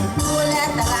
สิบัวและตา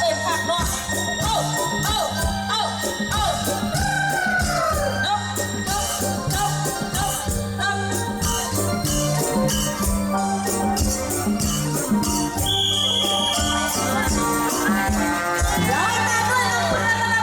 เต้นปากนอก